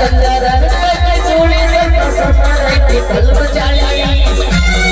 चंद्रन पे चूड़ी से पसंद की कल बचाई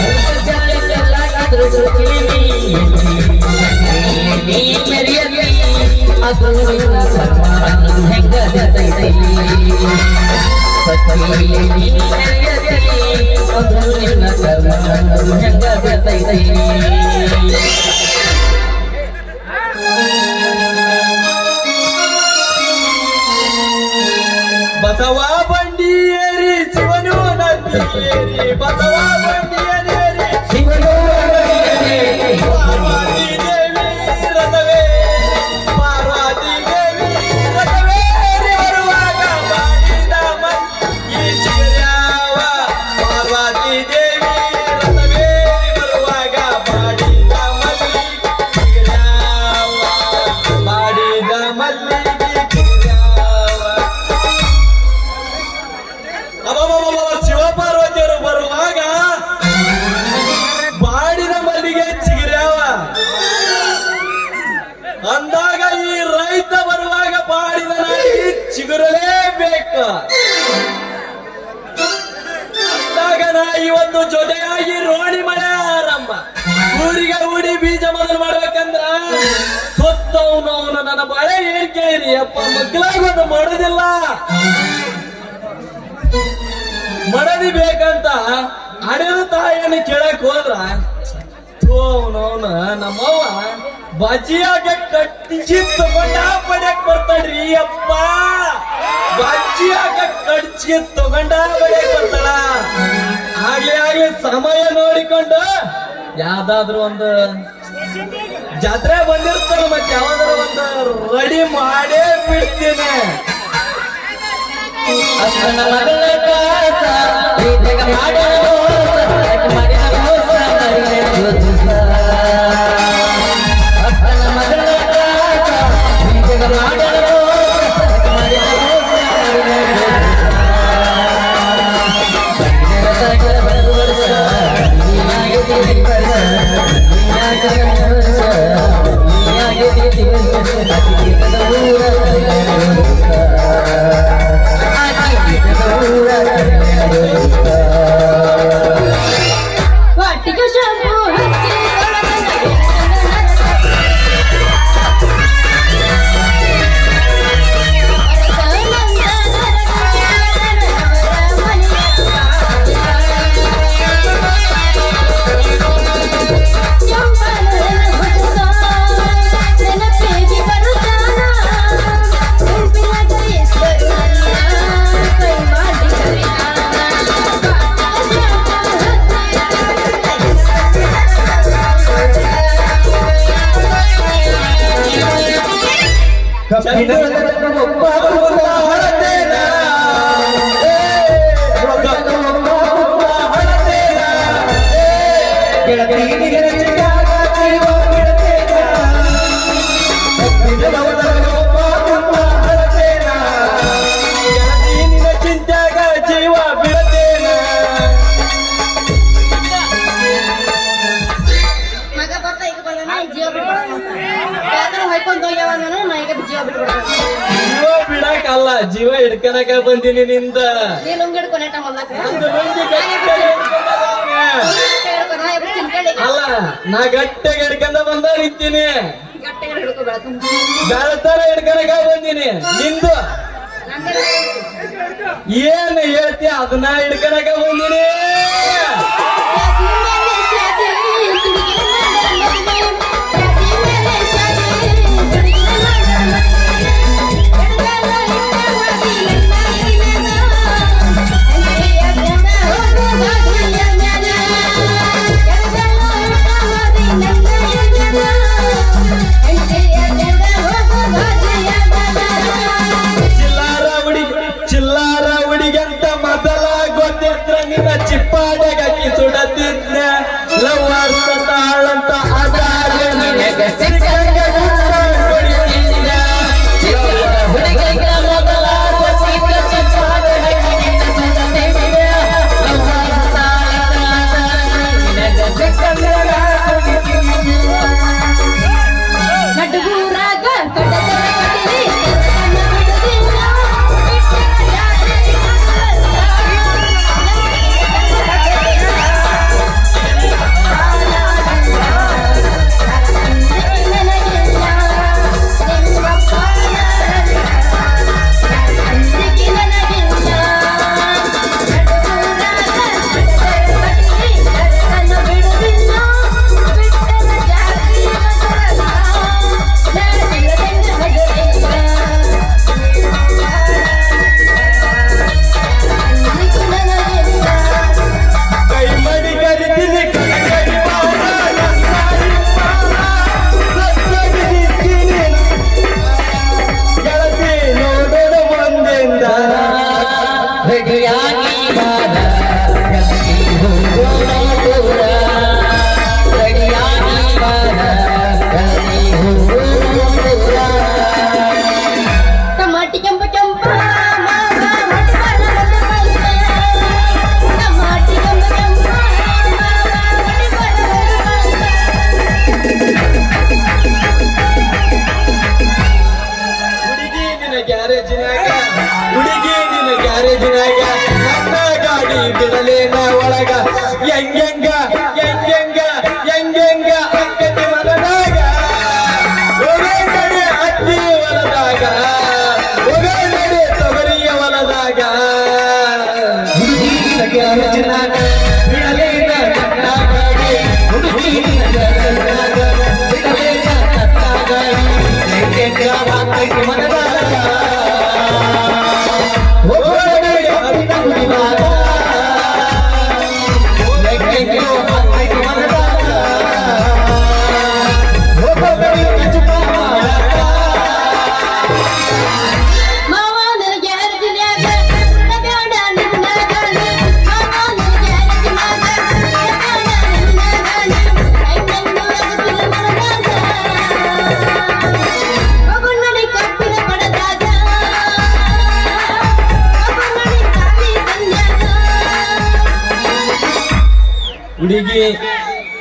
कल बचाई चला का दुर्गुली नी मेरी अगुन अगुन है गदती सखी नी मेरी अगुन अगुन है गदती ಬಸವ ಬಂಡಿಯೇರಿ ಶಿವನು ನಂದಿಯೇರಿ ಬಸವ ಒಂದು ಮಾಡೋದಿಲ್ಲ ಮಡದಿ ಬೇಕಂತ ಹಡೆದ ತಾಯಿಯನ್ನು ಕೇಳಕ್ ಹೋದ್ರ ಅವನವನ ನಮ್ಮವ್ವ ಬಜ್ಜಿಯಾಗ ಕಟ್ಟಿಸಿ ತಗೊಂಡ ಬರ್ತಾಡ್ರಿ ಬರ್ತಾಳ್ರಿ ಅಪ್ಪ ಬಜ್ಜಿಯಾಗ ಕಡ್ಚಿ ತಗೊಂಡ ಬಡಿಯಕ್ ಬರ್ತಾಳ. ಆಗ್ಲಿ ಆಗ್ಲಿ ಸಮಯ ನೋಡಿಕೊಂಡು ಯಾವ್ದಾದ್ರು ಒಂದು ಜಾತ್ರೆ ಬಂದಿರ್ತಾರ ಮತ್ತೆ ಯಾವ್ದಾದ್ರು ಒಂದು ರೆಡಿ ಮಾಡೇ ಬಿಡ್ತೀನಿ. ಅಪ್ಪನ Yeah, ಜೀವ ಹಿಡ್ಕನಕ ಬಂದಿನಿ ನಿಂದ. ಅಲ್ಲ ನಾ ಗಟ್ಟಿಗೆ ಹಿಡ್ಕೊಂಡ ಬಂದ ನಿಂತೀನಿ ಬೆಳತರ ಹಿಡ್ಕನಕ ಬಂದಿನಿ. ನಿಂದು? ಏನ್ ಹೇಳ್ತಿ ಅದನ್ನ ಹಿಡ್ಕನಕ ಬಂದಿನಿ.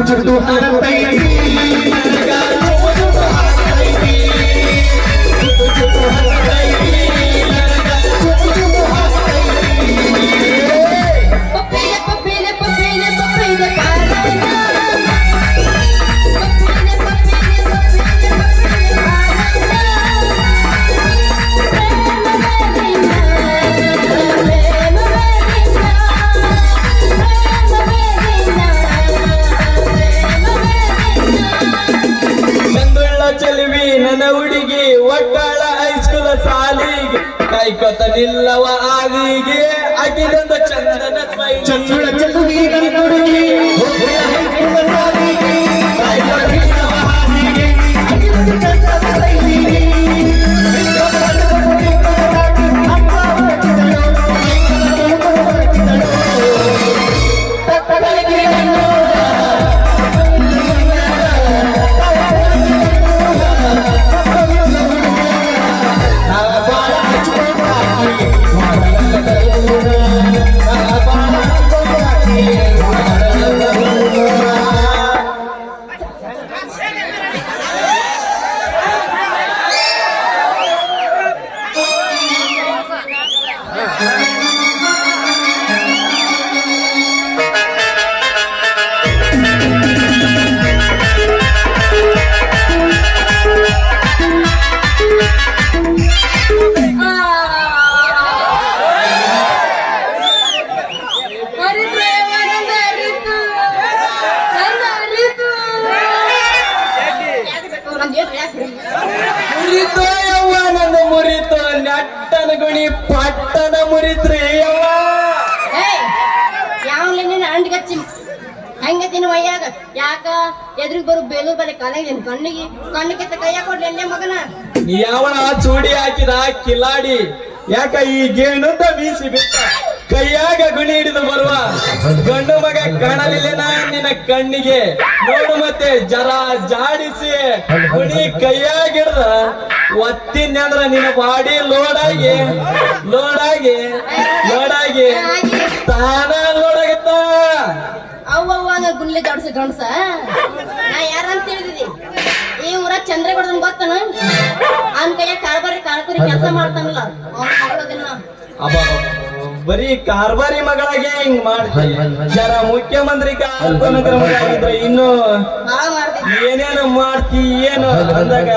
बुज़ुर्गों के ನಟ್ಟನ ಪಟ್ಟದ ಮುರಿತ್ರಿ ಯಾವಲ್ಲಿ ನಿನ್ನ ಅಂಡ್ಗಚ್ಚಿ ಹಂಗತಿನ ಮೈಯಾಗ? ಯಾಕ? ಎದುರಿಗೆ ಬರು ಬೇಲೂರು ಬಲೆ ಕಾಲಾಗ ನಿನ್ ಕಣ್ಣಿಗೆ ಕಣ್ಣಿಗೆ ಕೈಯ ಕೊಡ್ಲಿ ಎಲ್ಲೇ ಮಗನ? ಯಾವನ ಚೂಡಿ ಹಾಕಿದ ಕಿಲಾಡಿ? ಯಾಕ ಈ ಗೇಣು ಬೀಸಿ ಬಿಟ್ಟ? ಕೈಯಾಗ ಗುಣಿ ಹಿಡಿದು ಬರುವ ಗಂಡು ಮಗ ಕಾಣಲಿಲ್ಲ ನಿನ್ನ ಕಣ್ಣಿಗೆ. ನೋಡು ಮತ್ತೆ ಜರ ಜಾಡಿಸಿ. ಗುಣಿ ಕೈಯಾಗಿಡ್ದ. ಒತ್ತಿನ ನಿನ್ನ ಬಾಡಿ ಲೋಡಾಗಿ ಲೋಡಾಗೆ ಲೋಡಾಗಿ. ತಾನ ಲೋಡಾಗತ್ತ. ಅವ್ವ ಅಂದ್ರೆ ಗುಂಡ್ಲೆ ಜೋಡಿಸಿ ಗಂಡ್ಸ ನಾ ಯಾರಂತ ಹೇಳಿದಿ ಈ ಊರ ಚಂದ್ರಗೌಡನ್ ಗೊತ್ತನ? ಅವನ್ ಕೈಯ ಕಾರ್ಬಾರಿ ಕಾರ್ಕುರಿ ಕೆಲಸ ಮಾಡ್ತಾನಲ್ಲ. ಅವ್ನ ಮಗಳದಿನ ಬರೀ ಕಾರ್ಬಾರಿ ಮಗಳಾಗೆ ಹಿಂಗ್ ಮಾಡ್ತೀನಿ ಜರ ಮುಖ್ಯಮಂತ್ರಿ ಮಗ ಆಗಿದ್ರೆ ಇನ್ನು ಏನೇನು ಮಾಡ್ತಿ ಏನು ಅಂದಾಗ.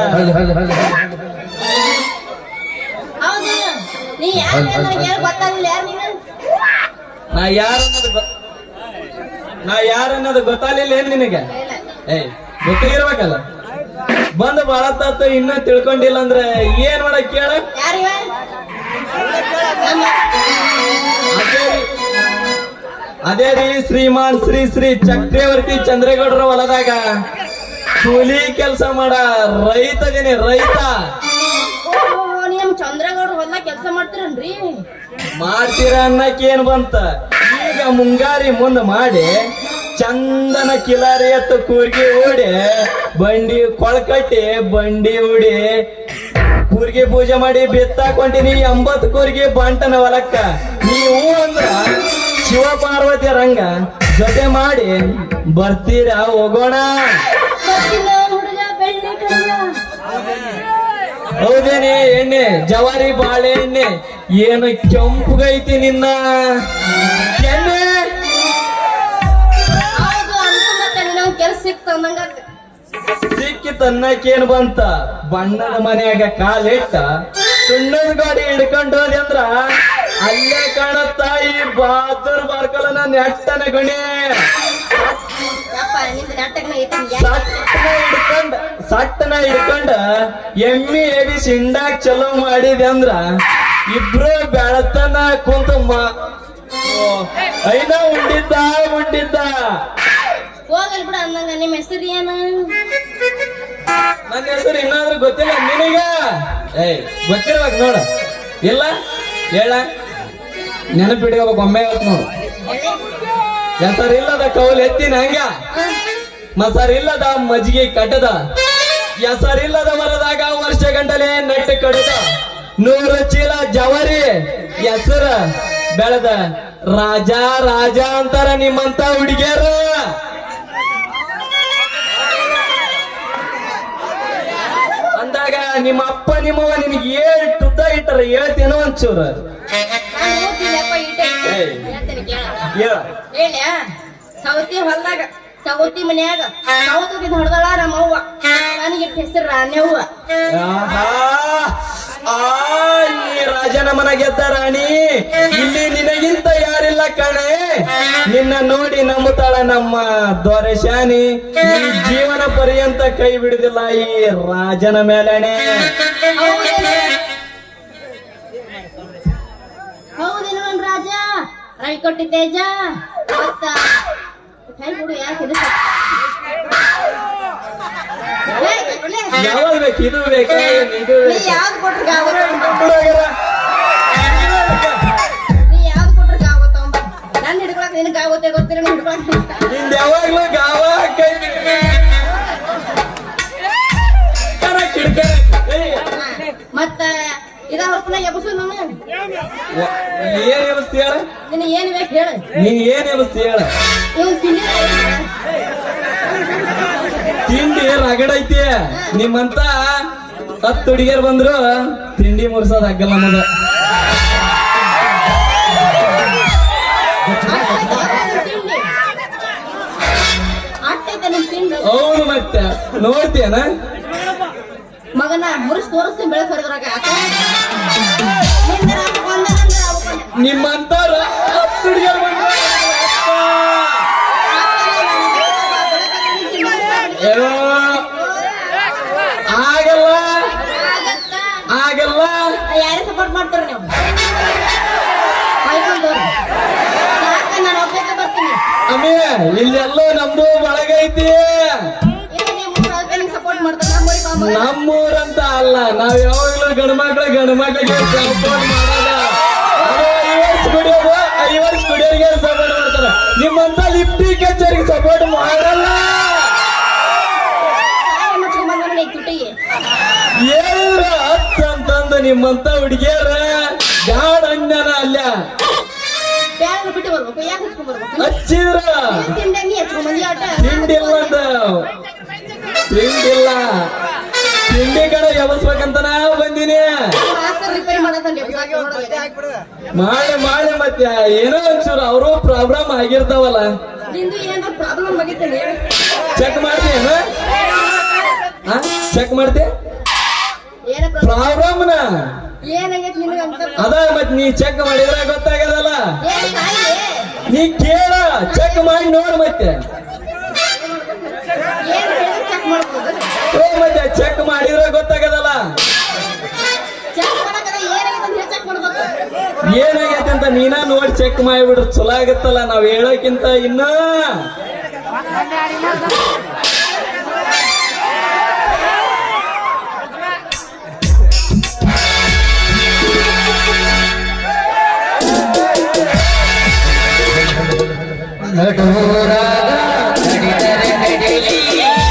ನೀ ಯಾರು ನನಗೆ ಯಾರು ಗೊತ್ತಾಗಿಲ್ಲ ಯಾರು ನೀನು ನಾ ಯಾರನ್ನೋದು ನಾ ಯಾರನ್ನೋದು ಗೊತ್ತಾಗ್ಲಿಲ್ಲ ಏನ್ ನಿನಗೆ? ಏಯ್ ಗೊತ್ತಿರ್ಬೇಕಲ್ಲ. ಬಂದು ಬಾಳ ತಾತ ಇನ್ನೂ ತಿಳ್ಕೊಂಡಿಲ್ಲ ಅಂದ್ರೆ ಏನ್ ಮಾಡ ಕೇಳ? ಅದೇ ರೀ- ಶ್ರೀಮಾನ್ ಶ್ರೀ ಶ್ರೀ ಚಕ್ರವರ್ತಿ ಚಂದ್ರೇಗೌಡರ ಹೊಲದಾಗ ಕೂಲಿ ಕೆಲಸ ಮಾಡ. ರೈತ. ಇದೀನಿ ರೈತ ಮಾಡ್ತೀರನ್ರಿ ಮಾಡ್ತೀರ ಅನ್ನಕ್ ಏನ್ ಬಂತ? ಈಗ ಮುಂಗಾರಿ ಮುಂದ ಮಾಡಿ ಚಂದನ ಕಿಲಾರಿ ಎತ್ತ ಕೂರ್ಗಿ ಓಡಿ ಬಂಡಿ ಕೊಳಕಟ್ಟಿ ಬಂಡಿ ಓಡಿ ಕೂರ್ಗಿ ಪೂಜೆ ಮಾಡಿ ಬಿತ್ತಾಕೊಂಟಿನಿ ಎಂಬತ್ ಕೂರ್ಗಿ ಬಂಟನ ಹೊಲಕ್ಕ. ನೀವು ಅಂದ್ರ ಶಿವ ಪಾರ್ವತಿ ರಂಗ ಜೊತೆ ಮಾಡಿ ಬರ್ತೀರಾ ಹೋಗೋಣ? ಹೌದೇನೆ ಎಣ್ಣೆ ಜವಾರಿ ಬಾಳೆ ಎಣ್ಣೆ. ಏನು ಕೆಂಪುಗೈತಿ ನಿನ್ನ? ಎಣ್ಣೆ! ಕೆಲ್ಸ ತನ್ನಕೇನ್ ಬಂತ? ಬಣ್ಣದ ಮನೆಯಾಗ ಕಾಲಿಟ್ಟ ಸುಣ್ಣದ ಗಾಡಿ ಹಿಡ್ಕೊಂಡು ಹೋದೆ ಅಂದ್ರ ಅಲ್ಲೇ ಕಾಣತ್ತ ಈ ಬಹದ್ದೂರ್ ಬಾರ್ಕಲನ ನೆಟ್ಟನ ಗಣಿ. ಹಿಡ್ಕೊಂಡ್ ಸಟ್ಟನ ಇಟ್ಕೊಂಡ ಎಮ್ಮಿ ಎಬಿ ಸಿಂಡಾಕ್ ಚಲೋ ಮಾಡಿದೆ ಅಂದ್ರ ಇಬ್ರು ಬೆಳತನ ಕುಂತಮ್ಮ. ಐನಾ ಉಂಡಿದ್ದ ಉಂಡಿದ್ದ. ಹೋಗಲ್ ಬಿಡ ಅಂದಂಗ ನಿಮ್ ಹೆಸರು ಏನು? ನನ್ನ ಹೆಸರು ಏನಾದ್ರೂ ಗೊತ್ತಿಲ್ಲ ನಿನಗ? ಏಯ್ ಗೊತ್ತಿರ್ಬೇಕು ನೋಡ. ಇಲ್ಲ? ಹೇಳ. ನೆನಪಿಡ್ಕೋಬೇಕು ಒಮ್ಮೆ ಇವತ್ತು ನೋಡು. ಹೆಸರಿಲ್ಲದ ಕೌಲ್ ಎತ್ತಿನ ಹಂಗ. ಮಸರಿಲ್ಲದ ಮಜ್ಜಿಗೆ ಕಟ್ಟದ. ಹೆಸರಿಲ್ಲದ ಮರದಾಗ ವರ್ಷ ಗಂಟಲೆ ನಟ್ಟು ಕಡಿದ ನೂರು ಚೀಲ ಜವರಿ ಹೆಸರ ಬೆಳೆದ ರಾಜ ರಾಜ ಅಂತಾರ ನಿಮ್ಮಂತ ಹುಡುಗಿಯರು. ಅಂದಾಗ ನಿಮ್ಮ ಅಪ್ಪ ನಿಮ್ಮವ್ವ ನಿನಗೆ ಏಳು ಟುದ್ದ ಇಟ್ಟರ ಹೇಳ್ತೇನೋ ಒಂಚೂರು. ಹೇಳ ಸೌತಿ ಹೊಲ್ದಾಗ. ಸೌತಿ ಮನ್ಯಾಗ. ಸೌತಿ ಹೊಡೆದಳ ನಮ್ಮವ್ವ. ನನಗೆ ಹೆಸರು ರಾಣ್ಯವ್ವ! ಆ ಈ ರಾಜನ ಮನ ಗೆದ್ದ ರಾಣಿ ಇಲ್ಲಿ ನಿನಗಿಂತ ಯಾರಿಲ್ಲ ಕಣೆ. ನಿನ್ನ ನೋಡಿ ನಂಬುತ್ತಾಳ ನಮ್ಮ ದೊರೆಶಾನಿ ಈ ಜೀವನ ಪರ್ಯಂತ ಕೈ ಬಿಡುದಿಲ್ಲ ಈ ರಾಜನ ಮೇಲೆನೆ ಹೌದೇನು? ನನ್ ರಾಜ? ರೈ ಕೊಟ್ಟಿ ಯಾವಾಗ ಬೇಕು? ಇದು ಬೇಕಾ? ಇದು ನೀ? ಯಾವ್ದು ಕೊಟ್ರ ಗಾವ ಬಿಡೋಗ್ಯಾರ. ನೀ ಯಾವ್ದು ಕೊಟ್ರ ಗಾವ ತಗೊಂಬ? ನಾನು ಹಿಡ್ಕೊಳಕ್ ಗಾವತ್ತೆ ಗೊತ್ತಿಲ್ಲ ನೀನ್ ಹಿಡ್ಕೊಳಕ್ನಿಂದ ಯಾವಾಗ್ಲೂ ಗಾವ ಕೈ ಮತ್ತ ಏನ್ ವ್ಯವಸ್ಥೆ ಹೇಳ? ಏನ್ ಬೇಕು ಹೇಳು. ನೀನ್ ಏನ್ ವ್ಯವಸ್ಥೆ ಹೇಳ? ಇವ್ ತಿಂಡಿ ರಗಡೈತಿ ನಿಮ್ಮಂತ ಹತ್ತು ಹುಡುಗಿಯರ್ ಬಂದ್ರು ತಿಂಡಿ ಮುರ್ಸೋದ್ ಆಗಲ್ಲ ನಮಗ ಹೌದು ಮತ್ತೆ. ನೋಡ್ತೀಯನ? ಮಗನ ಮುರಿಸ್ ತೋರಿಸ್ತೀನಿ ಬೆಳೆ ಹೊರದ್ರಾಗ ನಿಮ್ಮಂತಾರ ಆಗಲ್ಲ ಆಗಲ್ಲ ಯಾರೇ ಸಪೋರ್ಟ್ ಮಾಡ್ತಾರ ನೀವು? ಅಮ್ಮಿ ಇಲ್ಲೆಲ್ಲೋ ನಮ್ದು ಬಳಗೈತಿ ನಮ್ಮೂರಂತ ಅಲ್ಲ ನಾವ್ ಯಾವಾಗ್ಲೂ ಗಂಡು ಮಕ್ಳ ಗಂಡು ಮಕ್ಳಿಗೆ ಸಪೋರ್ಟ್ ಮಾಡಲ್ಲ ಐವರ್ ಕುಡಿಯೋರಿಗೆ ಸಪೋರ್ಟ್ ಮಾಡ್ತಾರ. ನಿಮ್ಮಂತ ಲಿಪ್ಟಿ ಕಚೇರಿಗೆ ಸಪೋರ್ಟ್ ಮಾಡಲ್ಲ. ಏನಿದ್ರ ಹತ್ ಅಂತಂದು ನಿಮ್ಮಂತ ಹುಡುಗಿಯರ ಗಾಢ ಅಣ್ಣನ ಅಲ್ಲ. ಹಚ್ಚಿದ್ರ? ತಿಂಡಿಲ್ಲ ತಿಂಡಿಲ್ಲ. ತಿಂಡಿ ಕಡೆ ಎಬಸ್ಬೇಕಂತ ನಾ ಬಂದಿನಿ. ಮಾಡಿ ಮಾಡಿ ಮತ್ತೆ ಏನೋ ಒಂಚೂರು ಅವರು ಪ್ರಾಬ್ಲಮ್ ಆಗಿರ್ತಾವಲ್ಲ. ಚೆಕ್ ಮಾಡ್ತೀಯನ ಚೆಕ್ ಮಾಡ್ತಿ ಏನ ಪ್ರಾಬ್ಲಮ್ನ ಅದ ಮತ್ ನೀ ಚೆಕ್ ಮಾಡಿದ್ರೆ ಗೊತ್ತಾಗದಲ್ಲ ನೀ ಕೇಳ ಚೆಕ್ ಮಾಡಿ ನೋಡ್ ಮತ್ತೆ. ಏ ಮತ್ತೆ ಚೆಕ್ ಮಾಡಿದ್ರೆ ಗೊತ್ತಾಗದಲ್ಲ? ಏನಾಗೈತೆ ಅಂತ ನೀನ ನೋಡಿ ಚೆಕ್ ಮಾಡಿಬಿಡ್ರಿ ಚಲೋ ಆಗತ್ತಲ್ಲ ನಾವ್ ಹೇಳೋಕ್ಕಿಂತ ಇನ್ನ. Let